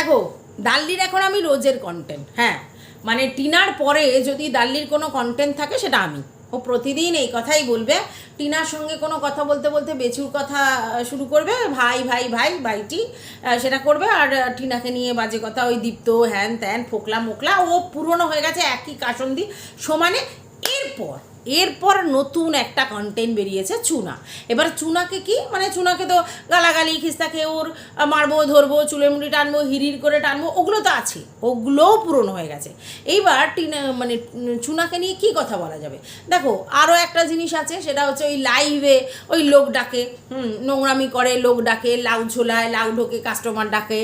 দেখো, ডাল্লির এখন আমি রোজের কন্টেন্ট হ্যাঁ। মানে টিনার পরে যদি ডাল্লির কোনো কন্টেন্ট থাকে, সেটা আমি। ও প্রতিদিন এই কথাই বলবে। টিনার সঙ্গে কোনো কথা বলতে বলতে বেচুর কথা শুরু করবে, ভাই ভাই ভাই, ভাইটি সেটা করবে। আর টিনাকে নিয়ে বাজে কথা, ওই দীপ্ত, হ্যান ত্যান, ফোকলা মোকলা, ও পুরনো হয়ে গেছে, একই কাসন্দি, সমানে এরপর এরপর নতুন একটা কন্টেন্ট বেরিয়েছে চুনা। এবার চুনাকে কি? মানে চুনাকে তো গালাগালি খিস্তা খেয়ে ওর মারবো ধরবো চুলে মুড়ি টানবো হিরির করে টানবো ওগুলো তো আছে ওগুলোও পুরনো হয়ে গেছে। এইবার টিনা মানে চুনাকে নিয়ে কি কথা বলা যাবে? দেখো আরও একটা জিনিস আছে সেটা হচ্ছে ওই লাইভে ওই লোক ডাকে হুম নোংরামি করে লোক ডাকে লাউ ঝোলায় লাউ ঢোকে কাস্টমার ডাকে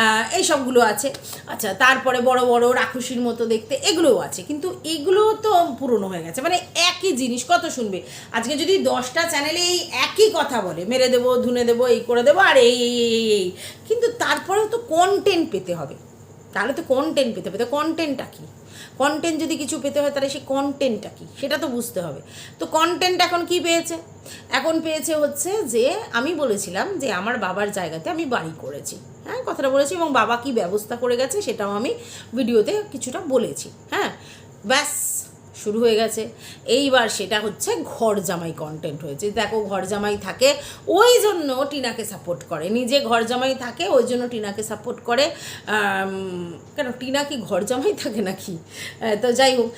আহ, এই সবগুলো আছে। আচ্ছা তারপরে বড় বড় রাক্ষসীর মতো দেখতে এগুলোও আছে কিন্তু এগুলো তো পুরনো হয়ে গেছে। মানে একই জিনিস, কত শুনবে? আজকে যদি দশটা চ্যানেলে এই একই কথা বলে, মেরে দেবো, ধুনে দেবো, এই করে দেবো, আর এই এই এই এই কিন্তু তারপরেও তো কন্টেন্ট পেতে হবে। তাহলে তো কন্টেন্ট পেতে হবে। তো কন্টেন্টটা কী? কন্টেন্ট যদি কিছু পেতে হয়, তাহলে সেই কন্টেন্টটা কী? সেটা তো বুঝতে হবে। তো কন্টেন্ট এখন কি পেয়েছে? এখন পেয়েছে হচ্ছে যে, আমি বলেছিলাম যে আমার বাবার জায়গাতে আমি বাড়ি করেছি। হ্যাঁ কথাটা বলেছি এবং বাবা কি ব্যবস্থা করে গেছে সেটাও আমি ভিডিওতে কিছুটা বলেছি। হ্যাঁ ব্যাস। শুরু হয়ে গেছে। এইবার সেটা হচ্ছে ঘর জামাই কন্টেন্ট হয়েছে। দেখো, ঘর জামাই থাকে, ওই জন্য টিনাকে সাপোর্ট করে। নিজে ঘর জামাই থাকে, ওই জন্য টিনাকে সাপোর্ট করে। কেন, টিনা কি ঘর জামাই থাকে নাকি? তো যাই হোক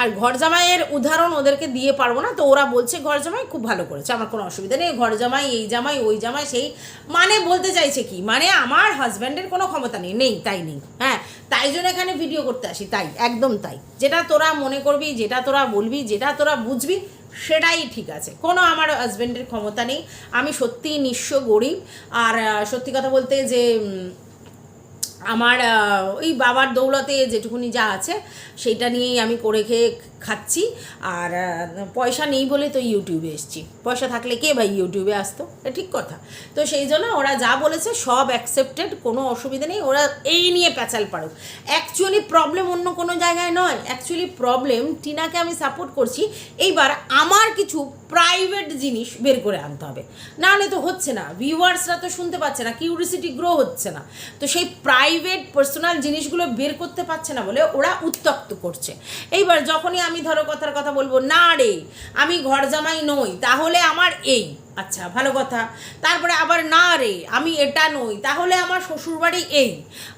আর ঘর জামাইয়ের উদাহরণ ওদেরকে দিয়ে পারব না, তো ওরা বলছে ঘর জামাই খুব ভালো করেছে। আমার কোনো অসুবিধা নেই, ঘর জামাই, এই জামাই, ওই জামাই, সেই। মানে বলতে চাইছে কি মানে আমার হাজব্যান্ডের কোনো ক্ষমতা নেই নেই, তাই নেই হ্যাঁ। তাই জন্য এখানে ভিডিও করতে আসি, তাই, একদম তাই। যেটা তোরা মনে করবি যেটা তোরা বলবি, যেটা তোরা বুঝবি, সেটাই ঠিক আছে। কোনো আমার হাজব্যান্ডের ক্ষমতা নেই। আমি সত্যি নিঃস্ব গরিব। আর সত্যি কথা বলতে যে আমার ওই বাবার দৌলতে যেটুকুনি যা আছে সেটা নিয়েই আমি করে খেয়ে খাচ্ছি। আর পয়সা নেই বলে তো ইউটিউবে এসছি। পয়সা থাকলে কে ভাই ইউটিউবে আসতো? এটা ঠিক কথা। তো সেই জন্য ওরা যা বলেছে সব অ্যাকসেপ্টেড কোনো অসুবিধা নেই। ওরা এই নিয়ে প্যাচাল পারুক অ্যাকচুয়ালি প্রবলেম অন্য কোনো জায়গায় নয়। অ্যাকচুয়ালি প্রবলেম টিনাকে আমি সাপোর্ট করছি। এইবার আমার কিছু প্রাইভেট জিনিস বের করে আনতে হবে। নাহলে তো হচ্ছে না। ভিউয়ার্সরা তো শুনতে পাচ্ছে না। কিউরিসিটি গ্রো হচ্ছে না। তো সেই প্রাইভেট পার্সোনাল জিনিসগুলো বের করতে পারছে না বলে ওরা উত্তক্ত করছে। এইবার যখনই আমি ধরো কথার কথা বলব না রে আমি ঘর জামাই নই তাহলে আমার এই। আচ্ছা ভালো কথা। তারপরে আবার না রে, আমি এটা নই, তাহলে আমার শ্বশুরবাড়ি এই।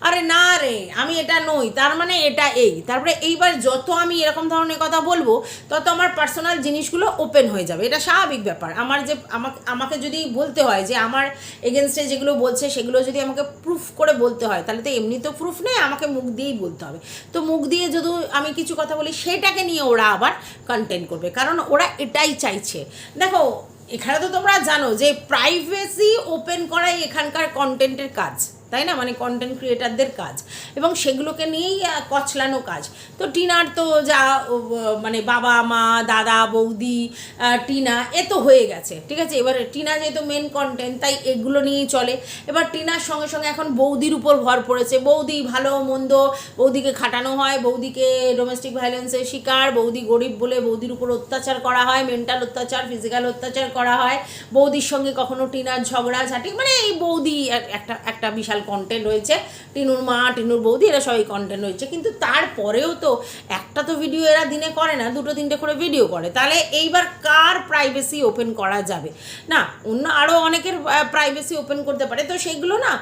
আরে না রে, আমি এটা নই, তার মানে এটা এই। তারপরে এইবার যত আমি এরকম ধরনের কথা বলব, তত আমার পার্সোনাল জিনিসগুলো ওপেন হয়ে যাবে। এটা স্বাভাবিক ব্যাপার। আমার যে, আমাকে আমাকে যদি বলতে হয় যে, আমার এগেনস্টে যেগুলো বলছে, সেগুলো যদি আমাকে প্রুফ করে বলতে হয়, তাহলে তো এমনি তো প্রুফ নেই, আমাকে মুখ দিয়েই বলতে হবে। তো মুখ দিয়ে যদি আমি কিছু কথা বলি, সেটাকে নিয়ে ওরা আবার কন্টেন্ট করবে, কারণ ওরা এটাই চাইছে। দেখো এখানে তো তোমরা জানো যে প্রাইভেসি ওপেন করাই এখানকার কন্টেন্টের কাজ। তাই না? মানে কন্টেন্ট ক্রিয়েটারদের কাজ। এবং সেগুলোকে নিয়েই কচলানো কাজ। তো টিনার তো যা মানে বাবা, মা, দাদা, বৌদি টিনা, এ তো হয়ে গেছে। ঠিক আছে? এবার টিনা যেহেতু মেন কন্টেন্ট তাই এগুলো নিয়েই চলে। এবার টিনার সঙ্গে সঙ্গে এখন বৌদির উপর ভর পড়েছে। বৌদি ভালো, মন্দ, বৌদিকে খাটানো হয়, বৌদিকে ডোমেস্টিক ভায়োলেন্সের শিকার, বৌদি গরিব বলে বৌদির উপর অত্যাচার করা হয় মেন্টাল অত্যাচার ফিজিক্যাল অত্যাচার করা হয়। বৌদির সঙ্গে কখনো টিনার ঝগড়া, ঝাঁটি মানে এই বৌদি একটা একটা বিশাল কন্টেন্ট হয়েছে টিনুর মা, টিনুর বৌদি, এরা সবাই কন্টেন্ট হয়েছে কিন্তু তারপরেও তো একটা তো ভিডিও এরা দিনে করে না, দুটো তিনটে করে ভিডিও করে। তাহলে এইবার কার প্রাইভেসি ওপেন করা যাবে? না, অন্য আরও অনেকের প্রাইভেসি ওপেন করতে পারে। তো সেগুলো না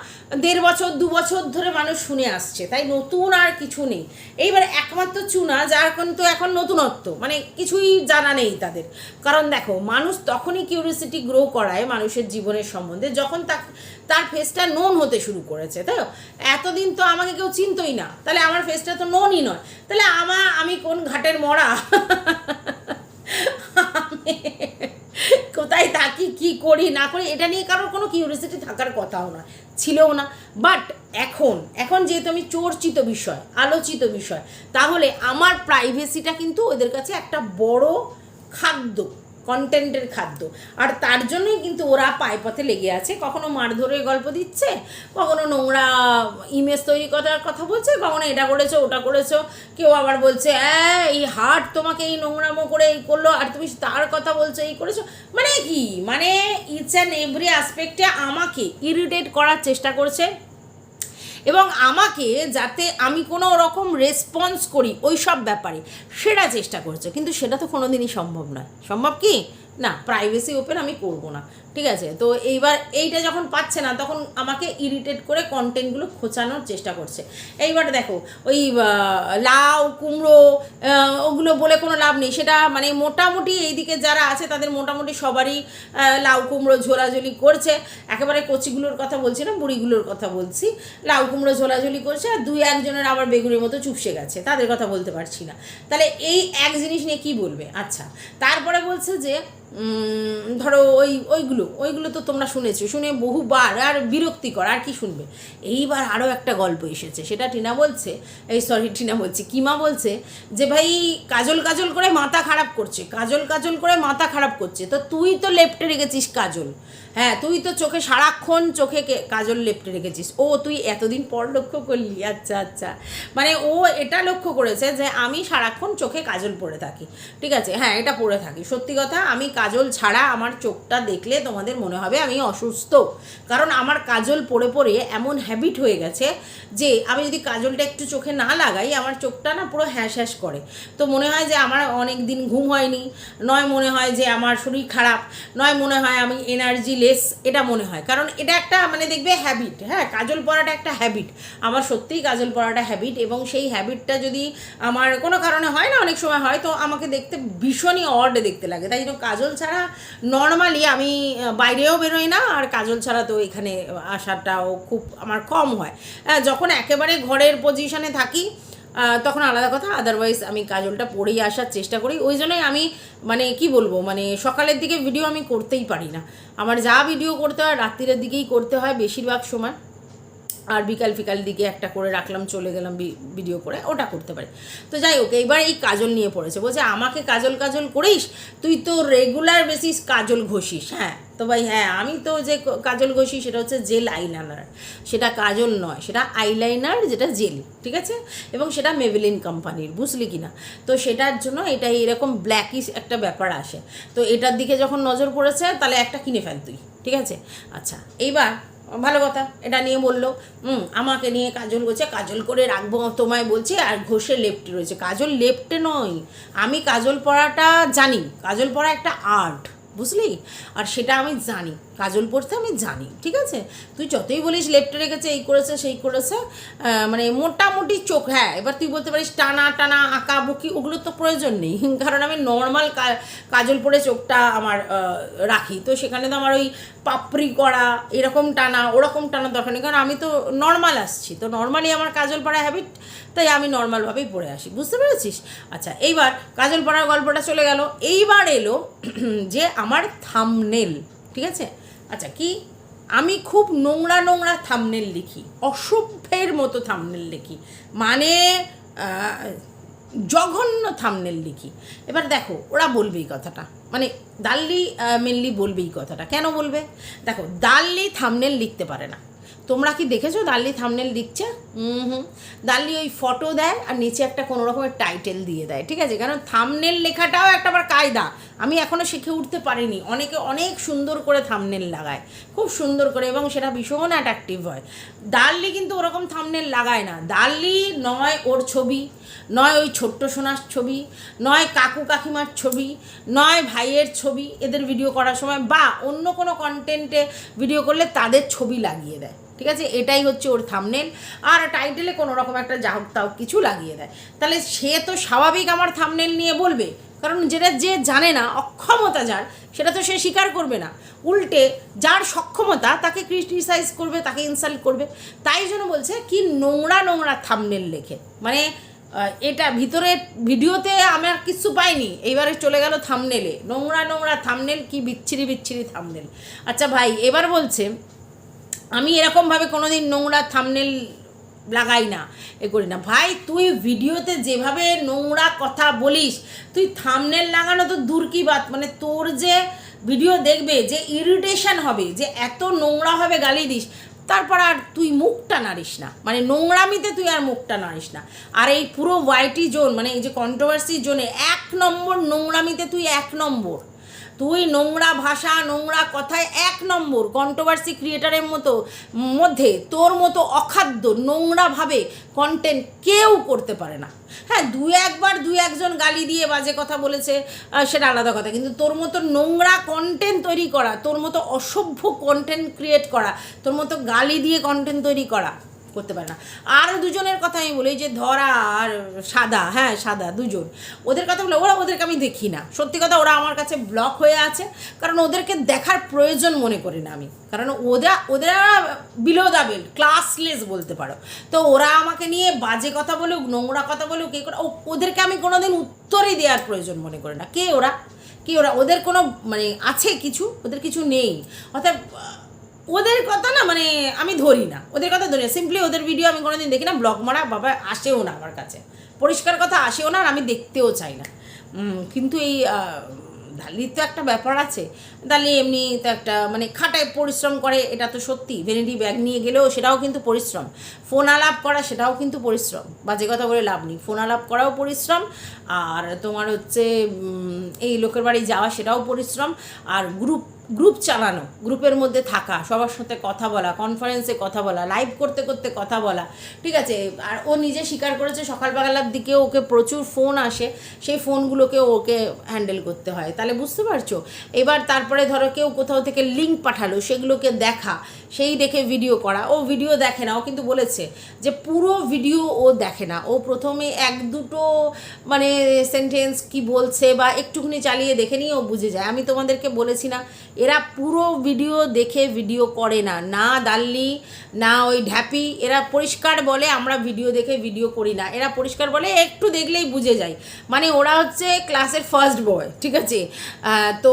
দেড় বছর, দু বছর ধরে মানুষ শুনে আসছে। তাই নতুন আর কিছু নেই। এইবার একমাত্র চুনা, যার কিন্তু এখন নতুনত্ব। মানে কিছুই জানা নেই তাদের। কারণ দেখো, মানুষ তখনই কিউরিয়াসিটি গ্রো করায় মানুষের জীবনের সম্বন্ধে, যখন তার ফেসটা নোন হতে শুরু করেছে। তাই? এতদিন তো আমাকে কেউ চিনতই না। তাহলে আমার ফেসটা তো নোনই নয়। তাহলে আমার আমি কোন ঘাটের মরা? কোথায় থাকি, কি করি, না করি, এটা নিয়ে কারোর কোনো কিউরিয়াসিটি থাকার কথাও নয়। ছিলও না। বাট এখন এখন যেহেতু আমি চর্চিত বিষয়, আলোচিত বিষয়, তাহলে আমার প্রাইভেসিটা কিন্তু ওদের কাছে একটা বড় খাদ্য। কন্টেন্টের খাদ্য। আর তার জন্যই কিন্তু ওরা পায়ে পথে লেগে আছে। কখনো মারধরের গল্প দিচ্ছে, কখনো নোংরা ইমেজ তৈরি করার কথা বলছে, কখনো এটা করেছ, ওটা করেছ। কেউ আবার বলছে হ্যাঁ এই হার্ট তোমাকে এই নোংরামো করে এই করল, আর তুমি তার কথা বলছো, এই করেছ। মানে কি? মানে ইটস অ্যান্ড এভরি অ্যাসপেক্টে আমাকে ইরিটেট করার চেষ্টা করছে। এবং আমাকে যাতে আমি কোনো রকম রেসপন্স করি ওই সব ব্যাপারে, সেটা চেষ্টা করছে। কিন্তু সেটা তো কোনো দিনই সম্ভব নয়। সম্ভব কি? না প্রাইভেসি ওপেন আমি করব না, ঠিক আছে? তো এইবার এইটা যখন পাচ্ছে না, তখন আমাকে ইরিটেট করে কন্টেন্টগুলো খোঁচানোর চেষ্টা করছে। এইবার দেখো, ওই লাউ, কুমড়ো ওগুলো বলে কোনো লাভ নেই। সেটা মানে মোটামুটি এইদিকে যারা আছে, তাদের মোটামুটি সবারই লাউ, কুমড়ো ঝোলাঝুলি করছে। একেবারে কচিগুলোর কথা বলছি না, বুড়িগুলোর কথা বলছি। লাউ, কুমড়ো ঝোলাঝুলি করছে আর দুই একজনের আবার বেগুনের মতো চুপসে গেছে, তাদের কথা বলতে পারছি না। তাহলে এই এক জিনিস নিয়ে কি বলবে? আচ্ছা তারপরে বলছে যে ধরো ওই, ওইগুলো ওইগুলো তো তোমরা শুনেছো। শুনে বহুবার আর বিরক্তিকর, আর কি শুনবে? এইবার আরও একটা গল্প এসেছে, সেটা টিনা বলছে, এই সরি টিনা বলছে, কিমা বলছে যে, ভাই, কাজল কাজল করে মাথা খারাপ করছে, কাজল কাজল করে মাথা খারাপ করছে, তো তুই তো লেপটে রেখেছিস কাজল। হ্যাঁ তুই তো চোখে সারাক্ষণ চোখে কাজল লেপটে রেখেছিস। ও, তুই এতদিন পর লক্ষ্য করলি। আচ্ছা আচ্ছা। মানে ও এটা লক্ষ্য করেছে যে আমি সারাক্ষণ চোখে কাজল পরে থাকি। ঠিক আছে? হ্যাঁ এটা পরে থাকি। সত্যি কথা, আমি কাজল ছাড়া আমার চোখটা দেখলে তোমাদের মনে হবে আমি অসুস্থ। কারণ আমার কাজল পরে পরে এমন হ্যাবিট হয়ে গেছে যে আমি যদি কাজলটা একটু চোখে না লাগাই, আমার চোখটা না পুরো হ্যাঁস হ্যাঁস করে। তো মনে হয় যে আমার অনেক দিন ঘুম হয়নি। নয় মনে হয় যে আমার শরীর খারাপ। নয় মনে হয় আমি এনার্জি লেস এটা মনে হয়। কারণ এটা একটা মানে দেখবে হ্যাবিট হ্যাঁ কাজল পরাটা একটা হ্যাবিট আমার সত্যিই কাজল পরাটা হ্যাবিট এবং সেই হ্যাবিটটা যদি আমার কোনো কারণে হয় না, অনেক সময় হয়, তো আমাকে দেখতে ভীষণই অড দেখতে লাগে। তাই জন্য কাজল ছাড়া নর্মালি আমি বাইরেও বেরোই না, আর কাজল ছাড়া তো এখানে আসাটাও খুব আমার কম হয়। যখন একেবারে ঘরের পজিশনে থাকি তখন আলাদা কথা আদারওয়াইজ আমি কাজলটা পরেই আসার চেষ্টা করি। ওই জন্যই আমি মানে কি বলব মানে সকালের দিকে ভিডিও আমি করতেই পারি না। আমার যা ভিডিও করতে হয় রাত্রিরের দিকেই করতে হয়, বেশিরভাগ সময়। আর বিকাল ফিকাল দিকে একটা করে রাখলাম, চলে গেলাম ভিডিও করে, ওটা করতে পারি। তো যাই হোক, এইবার এই কাজল নিয়ে পড়েছে। বলছে, আমাকে কাজল কাজল করিস? তুই তো রেগুলার বেসিস কাজল ঘষিস। হ্যাঁ তো ভাই হ্যাঁ আমি তো যে কাজল ঘষি, সেটা হচ্ছে জেল আইলাইনার সেটা কাজল নয়, সেটা আইলাইনার যেটা জেল ঠিক আছে? এবং সেটা মেভেলিন কোম্পানির বুঝলি কি না তো সেটার জন্য এটা এরকম ব্ল্যাকিশ একটা ব্যাপার আসে। তো এটার দিকে যখন নজর পড়েছে, তাহলে একটা কিনে ফেল তুই, ঠিক আছে? আচ্ছা এইবার ভালো কথা, এটা নিয়ে বলল। হুম, আমাকে নিয়ে কাজল বলছে, কাজল করে রাখব, তোমায় বলছে, আর ঘষে লেফটে রয়েছে। কাজল লেফটে নয়, আমি কাজল পড়াটা জানি। কাজল পড়া একটা আর্ট বুঝলি? আর সেটা আমি জানি। কাজল পড়তে আমি জানি, ঠিক আছে? তুই যতই বলিস লেফটে রেখেছে, এই করেছে, সেই করেছে মানে মোটামুটি চোখ হ্যাঁ এবার তুই বলতে পারিস টানা টানা, আঁকা, বুকি ওগুলো তো প্রয়োজন নেই, কারণ আমি নর্মাল কাজল পরে চোখটা আমার রাখি, তো সেখানে তো আমার ওই পাপড়ি করা, এরকম টানা, ওরকম টানা দরকার নেই, কারণ আমি তো নর্মাল আসছি, তো নর্মালি আমার কাজল পরা হ্যাবিট তাই আমি নর্মালভাবেই পরে আসি, বুঝতে পেরেছিস? আচ্ছা এইবার কাজল পরার গল্পটা চলে গেল, এইবার এলো যে আমার থামনেল ঠিক আছে? আচ্ছা কি? আমি খুব নোংরা নোংরা থামনেল লিখি, অসভ্যের মতো থামনেল লিখি মানে জঘন্য থামনেল লিখি। এবার দেখো, ওরা বলবে এই কথাটা। মানে দাল্লি মেনলি বলবে এই কথাটা। কেন বলবে? দেখো দাল্লি থামনেল লিখতে পারে না। তোমরা কি দেখেছ? দাল্লি থামনেল দিচ্ছে? হুম হুম। দাল্লি ওই ফটো দেয় আর নিচে একটা কোনো রকমের টাইটেল দিয়ে দেয়, ঠিক আছে? কারণ থামনেল লেখাটাও একটা আবার কায়দা। আমি এখনও শিখে উঠতে পারিনি। অনেকে অনেক সুন্দর করে থামনেল লাগায়। খুব সুন্দর করে এবং সেটা ভীষণ অ্যাট্রাকটিভ হয়। দাল্লি কিন্তু ওরকম থামনেল লাগায় না। দাল্লি নয় ওর ছবি। নয় ওই ছোট্ট সোনার ছবি, নয় কাকু কাকিমার ছবি, নয় ভাইয়ের ছবি এদের ভিডিও করার সময় বা অন্য কোনো কন্টেন্টে ভিডিও করলে তাদের ছবি লাগিয়ে দেয়। ঠিক আছে? এটাই হচ্ছে ওর থামনেল আর টাইটেলে কোনো রকম একটা যা তাও কিছু লাগিয়ে দেয়। তাহলে সে তো স্বাভাবিক আমার থামনেল নিয়ে বলবে। কারণ যেটা যে জানে না, অক্ষমতা যার, সেটা তো সে স্বীকার করবে না। উল্টে যার সক্ষমতা তাকে ক্রিটিসাইজ করবে, তাকে ইনসাল্ট করবে। তাই জন্য বলছে কি নোংরা নোংরা থামনেল লেখে। মানে এটা ভিতরে ভিডিওতে আমার কিচ্ছু পাইনি। এইবারে চলে গেল থামনেলে নোংরা নোংরা থামনেল কি বিচ্ছিরি বিচ্ছিরি থামনেল আচ্ছা ভাই, এবার বলছে, আমি এরকমভাবে কোনো দিন নোংরা থামনেল লাগাই না, এ করি না। ভাই, তুই ভিডিওতে যেভাবে নোংরা কথা বলিস, তুই থামনেল লাগানো তো দূর কি বাত? মানে তোর যে ভিডিও দেখবে, যে ইরিটেশন হবে, যে এত নোংরা হবে গালি দিস তারপর আর তুই মুখটা নাড়িস না। মানে নোংরামিতে তুই আর মুখটা নাড়িস না। আর এই পুরো ওয়াইটি জোন মানে এই যে কন্ট্রোভার্সি জোনে এক নম্বর নোংরামিতে তুই এক নম্বর। তুই নোংরা ভাষা, নোংরা কথায় এক নম্বর কন্ট্রোভার্সি ক্রিয়েটারের মতো, মধ্যে তোর মতো অখাদ্য, নোংরাভাবে কন্টেন্ট কেউ করতে পারে না। হ্যাঁ দু একবার দু একজন গালি দিয়ে বাজে কথা বলেছে সেটা আলাদা কথা। কিন্তু তোর মতো নোংরা কন্টেন্ট তৈরি করা, তোর মতো অসভ্য কন্টেন্ট ক্রিয়েট করা, তোর মতো গালি দিয়ে কন্টেন্ট তৈরি করা করতে পারে না। আর দুজনের কথা আমি বলি যে ধরা আর সাদা হ্যাঁ সাদা দুজন। ওদের কথা বলে ওরা ওদেরকে আমি দেখি না। সত্যি কথা, ওরা আমার কাছে ব্লক হয়ে আছে, কারণ ওদেরকে দেখার প্রয়োজন মনে করি না আমি। কারণ ওরা ওদের বিলো দা ক্লাসলেস বলতে পারো। তো ওরা আমাকে নিয়ে বাজে কথা বলুক, নোংরা কথা বলুক কে করে ওদেরকে আমি কোনোদিন উত্তরই দেওয়ার প্রয়োজন মনে করি না। কে ওরা? কি ওরা? ওদের কোনো মানে আছে কিছু? ওদের কিছু নেই। অর্থাৎ ওদের কথা না মানে আমি ধরি না। ওদের কথা ধরি না। সিম্পলি ওদের ভিডিও আমি কোনোদিন দেখি না ব্লগ মারা বাবা আসেও না আমার কাছে। পরিষ্কার কথা আসেও না আর আমি দেখতেও চাই না। কিন্তু এই ধালির তো একটা ব্যাপার আছে। দালি এমনি তো একটা মানে খাটায় পরিশ্রম করে, এটা তো সত্যি। ভ্যানিটি ব্যাগ নিয়ে গেলেও সেটাও কিন্তু পরিশ্রম। ফোন আলাপ করা, সেটাও কিন্তু পরিশ্রম। বাজে কথা বলে লাভ নেই। ফোন আলাপ করাও পরিশ্রম, আর তোমার হচ্ছে এই লোকের বাড়ি যাওয়া সেটাও পরিশ্রম। আর গ্রুপ গ্রুপ চালানো, গ্রুপের মধ্যে থাকা, সবার সাথে কথা বলা কনফারেন্সে কথা বলা লাইভ করতে করতে কথা বলা, ঠিক আছে? আর ও নিজে স্বীকার করেছে, সকালবেলার দিকে ওকে প্রচুর ফোন আসে, সেই ফোনগুলোকে ওকে হ্যান্ডেল করতে হয়। তাহলে বুঝতে পারছ? এবার তারপরে ধরো কেউ কোথাও থেকে লিঙ্ক পাঠালো, সেগুলোকে দেখা, সেই দেখে ভিডিও করা। ও ভিডিও দেখে না, ও কিন্তু বলেছে যে পুরো ভিডিও ও দেখে না। ও প্রথমে এক দুটো মানে সেন্টেন্স কি বলছে বা একটুখানি চালিয়ে দেখে নিয়ে ও বুঝে যায়। আমি তোমাদেরকে বলেছি না, এরা পুরো ভিডিও দেখে ভিডিও করে না। না দাল্লি না ওই ঢ্যাপি, এরা পরিষ্কার বলে আমরা ভিডিও দেখে ভিডিও করি না। এরা পরিষ্কার বলে একটু দেখলেই বুঝে যায়। মানে ওরা হচ্ছে ক্লাসের ফার্স্ট বয় ঠিক আছে? তো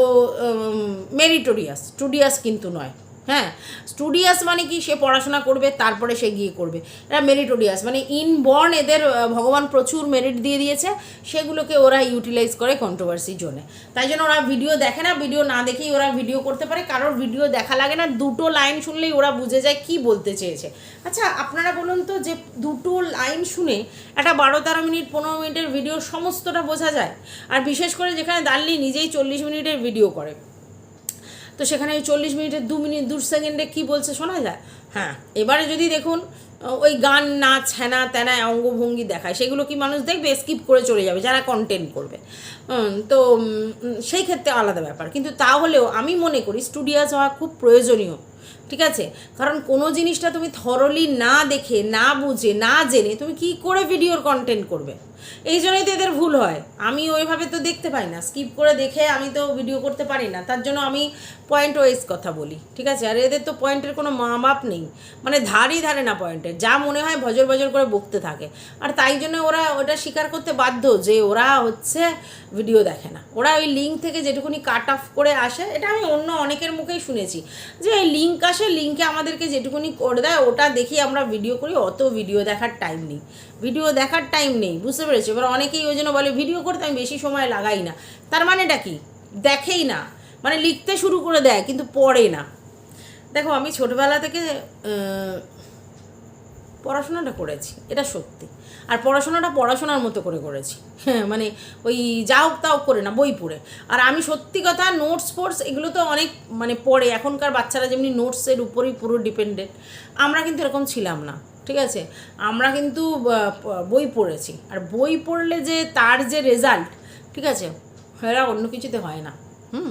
মেরিটোরিয়াস, স্টুডিয়াস কিন্তু নয়। হ্যাঁ স্টুডিয়াস মানে কি? সে পড়াশোনা করবে, তারপরে সে গিয়ে করবে। এরা মেরিটোরিয়াস মানে ইনবর্ন এদের ভগবান প্রচুর মেরিট দিয়ে দিয়েছে, সেগুলোকে ওরা ইউটিলাইজ করে কন্ট্রোভার্সির জন্য তাই জন্য ওরা ভিডিও দেখে না ভিডিও না দেখেই ওরা ভিডিও করতে পারে, কারোর ভিডিও দেখা লাগে না, দুটো লাইন শুনলেই ওরা বুঝে যায় কি বলতে চেয়েছে। আচ্ছা আপনারা বলুন তো যে দুটো লাইন শুনে একটা বারো তেরো মিনিট, পনেরো মিনিটের ভিডিও সমস্তটা বোঝা যায়? আর বিশেষ করে যেখানে দাল্লি নিজেই চল্লিশ মিনিটের ভিডিও করে। তো সেখানে ওই চল্লিশ মিনিটের দু মিনিট, দু সেকেন্ডে কী বলছে শোনা যায়? হ্যাঁ এবারে যদি দেখুন ওই গান, নাচ হ্যানা ত্যানা অঙ্গভঙ্গি দেখায়, সেগুলো কি মানুষ দেখবে? স্কিপ করে চলে যাবে, যারা কন্টেন্ট করবে। তো সেই ক্ষেত্রে আলাদা ব্যাপার। কিন্তু তাহলেও আমি মনে করি স্টুডিয়াস হওয়া খুব প্রয়োজনীয়। ঠিক আছে? কারণ কোনো জিনিসটা তুমি থরলি না দেখে, না বুঝে, না জেনে তুমি কি করে ভিডিওর কন্টেন্ট করবে? এই জন্যই তো এদের ভুল হয়। আমি ওইভাবে তো দেখতে পাই না। স্কিপ করে দেখে আমি তো ভিডিও করতে পারি না। তার জন্য আমি পয়েন্ট ওয়াইজ কথা বলি, ঠিক আছে? আর এদের তো পয়েন্টের কোনো মা বাপ নেই। মানে ধারই ধারে না পয়েন্টের যা মনে হয় ভজর ভজর করে বকতে থাকে। আর তাই জন্য ওরা ওটা স্বীকার করতে বাধ্য যে ওরা হচ্ছে ভিডিও দেখে না। ওরা ওই লিঙ্ক থেকে যেটুকুনি কাট অফ করে আসে, এটা আমি অন্য অনেকের মুখেই শুনেছি। যে লিঙ্ক আসে লিঙ্কে আমাদেরকে যেটুকুনি করে দেয়, ওটা দেখি আমরা ভিডিও করি, অত ভিডিও দেখার টাইম নেই। ভিডিও দেখার টাইম নেই, বুঝতে পেরেছি? এবার অনেকেই ওই জন্য বলে ভিডিও করতে আমি বেশি সময় লাগাই না। তার মানেটা কি? দেখেই না। মানে লিখতে শুরু করে দেয়, কিন্তু পড়ে না। দেখো, আমি ছোটবেলা থেকে পড়াশোনাটা করেছি, এটা সত্যি। আর পড়াশোনাটা পড়াশোনার মতো করে করেছি। হ্যাঁ মানে ওই যা যাও তাও করে না, বই পড়ে। আর আমি সত্যি কথা নোটস ফোর্স এগুলো তো অনেক মানে পড়ে, এখনকার বাচ্চারা যেমনি নোটসের উপরেই পুরো ডিপেন্ডেন্ট আমরা কিন্তু এরকম ছিলাম না, ঠিক আছে? আমরা কিন্তু বই পড়েছি। আর বই পড়লে যে তার যে রেজাল্ট ঠিক আছে? এরা অন্য কিছুতে হয় না। হুম,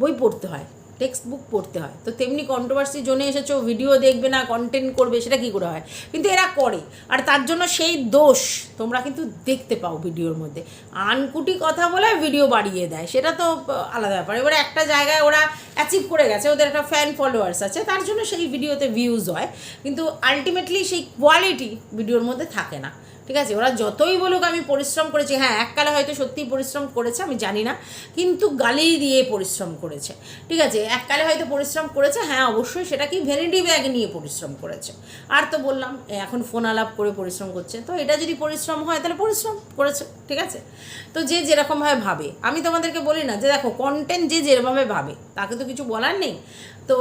বই পড়তে হয়। টেক্সট বুক পড়তে হয়। তো তেমনি কন্ট্রোভার্সি জোনে এসেছ ভিডিও দেখবে না কন্টেন্ট করবে, সেটা কী করে হয়? কিন্তু এরা করে। আর তার জন্য সেই দোষ তোমরা কিন্তু দেখতে পাও ভিডিওর মধ্যে। আনকুটি কথা বলে ভিডিও বাড়িয়ে দেয়। সেটা তো আলাদা ব্যাপার। এবারে একটা জায়গায় ওরা অ্যাচিভ করে গেছে। ওদের একটা ফ্যান ফলোয়ার্স আছে। তার জন্য সেই ভিডিওতে ভিউজ হয়। কিন্তু আলটিমেটলি সেই কোয়ালিটি ভিডিওর মধ্যে থাকে না। ঠিক আছে? ওরা যতই বলুক আমি পরিশ্রম করেছি। হ্যাঁ এককালে হয়তো সত্যিই পরিশ্রম করেছে, আমি জানি না। কিন্তু গালি দিয়ে পরিশ্রম করেছে। ঠিক আছে? এককালে হয়তো পরিশ্রম করেছে হ্যাঁ অবশ্যই সেটা কি ভ্যানিটি ব্যাগ নিয়ে পরিশ্রম করেছে। আর তো বললাম এখন ফোন আলাপ করে পরিশ্রম করছে। তো এটা যদি পরিশ্রম হয়, তাহলে পরিশ্রম করেছে, ঠিক আছে? তো যে যেরকমভাবে ভাবে। আমি তোমাদেরকে বলি না যে দেখো কন্টেন্ট যে যেরভাবে ভাবে, তাকে তো কিছু বলার নেই। তো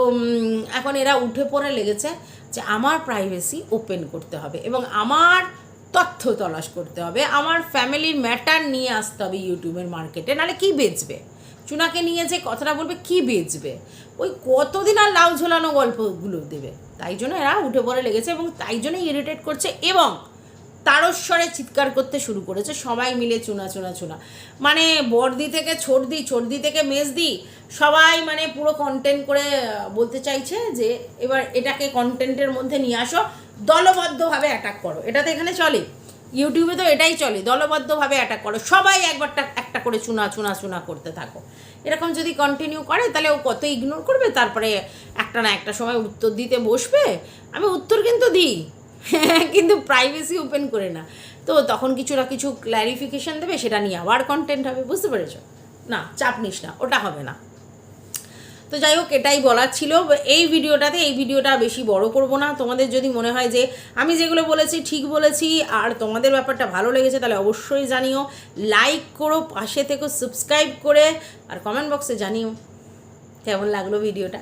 এখন এরা উঠে পড়ে লেগেছে যে আমার প্রাইভেসি ওপেন করতে হবে। এবং আমার তথ্য তলাশ করতে হবে। আমার ফ্যামিলির ম্যাটার নিয়ে আসতে হবে ইউটিউবের মার্কেটে, নাহলে কী বেচবে? চুনাকে নিয়ে যে কথাটা বলবে, কি বেচবে? ওই কতদিন আর লাউ ঝোলানো গল্পগুলো দেবে? তাই জন্য এরা উঠে পড়ে লেগেছে এবং তাই জন্যই ইরিটেট করছে এবং তারস্বরে চিৎকার করতে শুরু করেছে। সবাই মিলে চুনা চুনা চুনা। মানে বর্দি থেকে ছোটদি ছোটদি থেকে মেজদি, সবাই মানে পুরো কন্টেন্ট করে বলতে চাইছে যে, এবার এটাকে কন্টেন্টের মধ্যে নিয়ে আসো। দলবদ্ধভাবে অ্যাটাক করো। এটা তো এখানে চলে। ইউটিউবে তো এটাই চলে, দলবদ্ধভাবে অ্যাটাক করো। সবাই একবারটা একটা করে চুনা চুনা চুনা করতে থাকো। এরকম যদি কন্টিনিউ করে, তাহলে ও কত ইগনোর করবে? তারপরে একটা না একটা সময় উত্তর দিতে বসবে। আমি উত্তর কিন্তু দিই, কিন্তু প্রাইভেসি ওপেন করে না। তো তখন কিছু না কিছু ক্ল্যারিফিকেশন দেবে, সেটা নিয়ে আবার কন্টেন্ট হবে, বুঝতে পেরেছ? না, চাপ নিস না, ওটা হবে না। তো যাই হোক, এটাই বলার ছিল। এই ভিডিওটাতে এই ভিডিওটা বেশি বড় করব না। তোমাদের যদি মনে হয় যে আমি যেগুলো বলেছি ঠিক বলেছি আর তোমাদের ব্যাপারটা ভালো লেগেছে, তাহলে অবশ্যই জানিও। লাইক করো, পাশে থেকো সাবস্ক্রাইব করে, আর কমেন্ট বক্সে জানিও। কেমন লাগল ভিডিওটা?